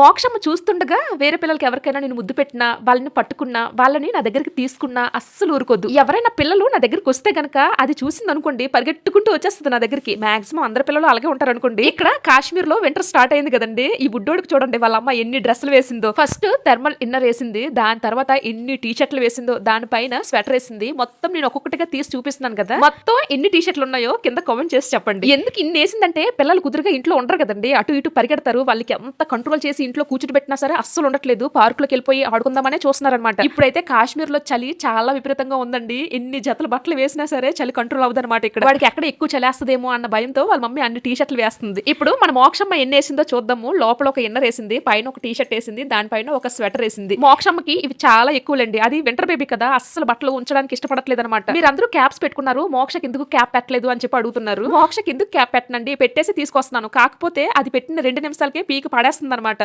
మోక్షము చూస్తుండగా వేరే పిల్లలకి ఎవరికైనా నేను ముద్దు పెట్టినా వాళ్ళని పట్టుకున్నా వాళ్ళని నా దగ్గరికి తీసుకున్నా అస్సలు ఊరుకోద్దు ఎవరైనా పిల్లలు నా దగ్గరికి వస్తే గనక అది చూసింది అనుకోండి పరిగెట్టుకుంటూ వచ్చేస్తుంది నా దగ్గరికి. మాక్సిమం అందరి పిల్లలు అలాగే ఉంటారు అనుకోండి. ఇక్కడ కాశ్మీర్లో వింటర్ స్టార్ట్ అయింది కదండి. ఈ బుడ్డోడికి చూడండి వాళ్ళ అమ్మ ఎన్ని డ్రెస్సులు వేసిందో. ఫస్ట్ థర్మల్ ఇన్నర్ వేసింది దాని తర్వాత ఎన్ని టీ షర్ట్లు వేసిందో దానిపైన స్వెటర్ వేసింది. మొత్తం నేను ఒక్కొక్కటిగా తీసి చూపిస్తున్నాను కదా. మొత్తం ఎన్ని టీ షర్ట్లు ఉన్నాయో కింద కామెంట్ చేసి చెప్పండి. ఎందుకు ఇన్ని వేసిందంటే పిల్లలు కుదురుగా ఇంట్లో ఉండరు కదండి. అటు ఇటు పరిగెడతారు వాళ్ళకి ఎంత కంట్రోల్ చేసి ఇంట్లో కూర్చుని పెట్టినా సరే అస్సలు ఉండట్లేదు. పార్కులోకి వెళ్ళిపోయి ఆడుకుందామనే చూస్తున్నారనమాట ఇప్పుడైతే కాశ్మీర్లో చలి చాలా విపరీతంగా ఉందండి. ఎన్ని జతలు బట్టలు వేసినా సరే చలి కంట్రోల్ అవ్వదనమాట ఇక్కడ. వాడికి ఎక్కడ ఎక్కువ చలేస్తుందేమో అన్న భయంతో వాళ్ళ మమ్మీ అన్ని టీ షర్ట్లు వేస్తుంది. ఇప్పుడు మన మోక్షమ్మ ఎన్ని వేసిందో చూద్దాము. లోపల ఒక ఎన్నర్ వేసింది పైన ఒక టీ షర్ట్ వేసింది దానిపైన ఒక స్వెటర్ వేసింది. మోక్షమ్మకి ఇవి చాలా ఎక్కువలండి. అది వింటర్ బేబీ కదా అస్సలు బట్టలు ఉంచడానికి ఇష్టపడట్లేదు అనమాట మీరు క్యాప్స్ పెట్టుకున్నారు. మోక్షకి ఎందుకు క్యాప్ పెట్టలేదు అని చెప్పి అడుగుతున్నారు. మోక్షకి ఎందుకు క్యాప్ పెట్టనండి? పెట్టేసి తీసుకొస్తున్నాను. కాకపోతే అది పెట్టిన రెండు నిమిషాలకే పీకి పడేస్తుంది అనమాట